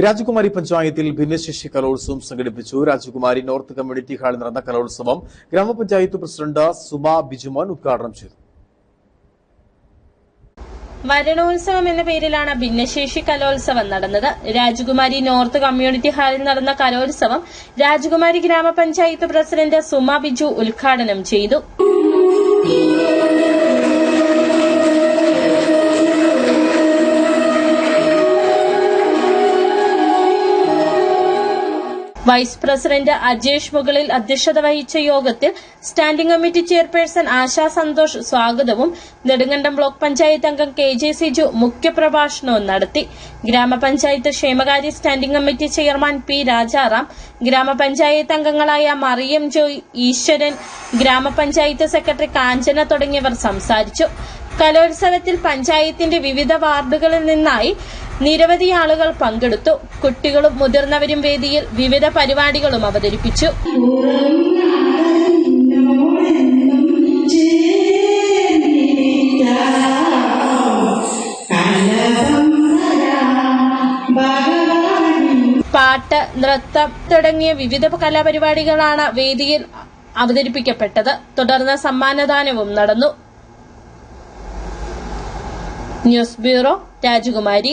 രാജകുമാരി പഞ്ചായത്തിൽ ഭിന്നശേഷി കലോത്സവം സംഘടിപ്പിച്ചു. രാജകുമാരി നോർത്ത് കമ്മ്യൂണിറ്റി ഹാളിൽ നടന്ന കലോത്സവം ഗ്രാമപഞ്ചായത്ത് പ്രസിഡന്റ് സുമ ബിജുമോൻ ഉദ്ഘാടനം ചെയ്തു. മരണോത്സവം എന്ന പേരിലാണ് ഭിന്നശേഷി കലോത്സവം നടന്നത്. രാജകുമാരി നോർത്ത് കമ്മ്യൂണിറ്റി ഹാളിൽ നടന്ന കലോത്സവം രാജകുമാരി ഗ്രാമപഞ്ചായത്ത് പ്രസിഡന്റ് സുമ ബിജു ഉദ്ഘാടനം ചെയ്തു. വൈസ് പ്രസിഡന്റ് അജേഷ് മുകളിൽ അധ്യക്ഷത വഹിച്ച യോഗത്തിൽ standing committee chairperson Asha Santhosh സ്വാഗതവും നെടുങ്കണ്ടം ബ്ലോക്ക് പഞ്ചായത്ത് അംഗം കെ ജെ സിജു മുഖ്യപ്രഭാഷണവും നടത്തി. ഗ്രാമപഞ്ചായത്ത് ക്ഷേമകാര്യ standing committee chairman P Rajaram ഗ്രാമപഞ്ചായത്ത് അംഗങ്ങളായ മറിയം ജോയ് ഈശ്വരൻ ഗ്രാമപഞ്ചായത്ത് സെക്രട്ടറി കാഞ്ചന തുടങ്ങിയവർ സംസാരിച്ചു. കലോത്സവത്തിൽ പഞ്ചായത്തിന്റെ വിവിധ വാർഡുകളിൽ നിന്നായി നിരവധി ആളുകൾ പങ്കെടുത്തു. കുട്ടികളും മുതിർന്നവരും വേദിയിൽ വിവിധ പരിപാടികളും അവതരിപ്പിച്ചു. പാട്ട് നൃത്തം തുടങ്ങിയ വിവിധ കലാപരിപാടികളാണ് വേദിയിൽ അവതരിപ്പിക്കപ്പെട്ടത്. തുടർന്ന് സമ്മാനദാനവും നടന്നു. ന്യൂസ് ബ്യൂറോ രാജകുമാരി.